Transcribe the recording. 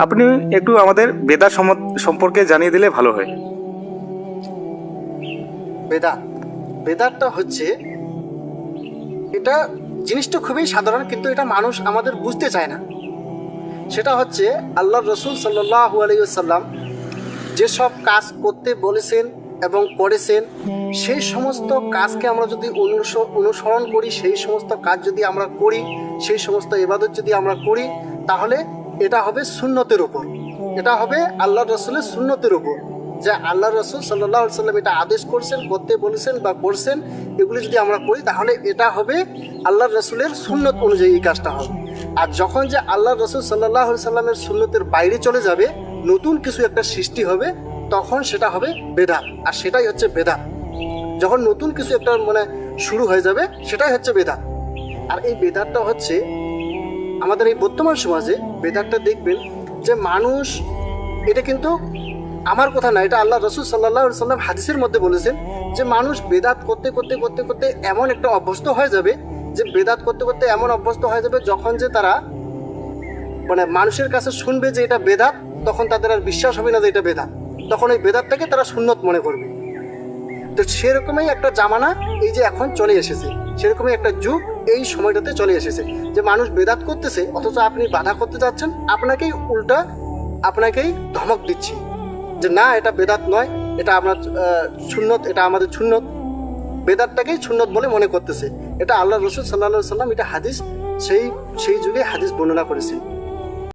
আপনি একটু আমাদের বেদা সম্পর্কে জানিয়ে দিলে ভালো হয়। বেদাত বেদাতটা হচ্ছে, এটা জিনিসটা খুবই সাধারণ, কিন্তু এটা মানুষ আমাদের বুঝতে চায় না। সেটা হচ্ছে আল্লাহ রসুল সাল্লাহ আলাইসাল্লাম যেসব কাজ করতে বলেছেন এবং করেছেন, সেই সমস্ত কাজকে আমরা যদি অনুস- অনুসরণ করি, সেই সমস্ত কাজ যদি আমরা করি, সেই সমস্ত ইবাদত যদি আমরা করি, তাহলে এটা হবে সুন্নতের উপর। এটা হবে আল্লাহ রসুলের সুন্নতের উপর। যে আল্লাহ রসুল সাল্লাহ সাল্লাম এটা আদেশ করছেন, করতে বলেছেন বা করছেন, এগুলি যদি আমরা করি তাহলে এটা হবে আল্লাহ রসুলের সুন্নত অনুযায়ী এই কাজটা হবে। আর যখন যে আল্লাহ রসুল সাল্লাহ সাল্লামের সুন্নতের বাইরে চলে যাবে, নতুন কিছু একটা সৃষ্টি হবে, তখন সেটা হবে বেদাত। আর সেটাই হচ্ছে বেদাত। যখন নতুন কিছু একটা মানে শুরু হয়ে যাবে, সেটাই হচ্ছে বেদাত। আর এই বেদাতটা হচ্ছে আমাদের এই বর্তমান সমাজে বেদাতটা দেখবেন যে মানুষ, এটা কিন্তু আমার কথা না, এটা আল্লাহ রসুল সাল্লাহ সাল্লাম হাদিসের মধ্যে বলেছেন যে মানুষ বেদাত করতে করতে করতে করতে এমন একটা অভ্যস্ত হয়ে যাবে যে বেদাত করতে করতে এমন অভ্যস্ত হয়ে যাবে যখন যে তারা মানে মানুষের কাছে শুনবে যে এটা বেদাত, তখন তাদের আর বিশ্বাস হবে না যে এটা বেদাত। তখন এই বেদাতটাকে তারা সুন্নত মনে করবে। তো সেরকমই একটা জামানা এই যে এখন চলে এসেছে। সেরকমই একটা যুগ এই সময়টাতে চলে এসেছে। যে মানুষ বেদাত করতেছে, অথচ আপনি বাধা করতে যাচ্ছেন, আপনাকেই উল্টা, আপনাকেই ধমক দিচ্ছি। যে না, এটা বেদাত নয়, এটা আপনার সুন্নত, এটা আমাদের সুন্নত। বেদাতটাকেই সুন্নত বলে মনে করতেছে। এটা আল্লাহ রসুল সাল্লাহ সাল্লাম এটা হাদিস, সেই সেই যুগে হাদিস বর্ণনা করেছে।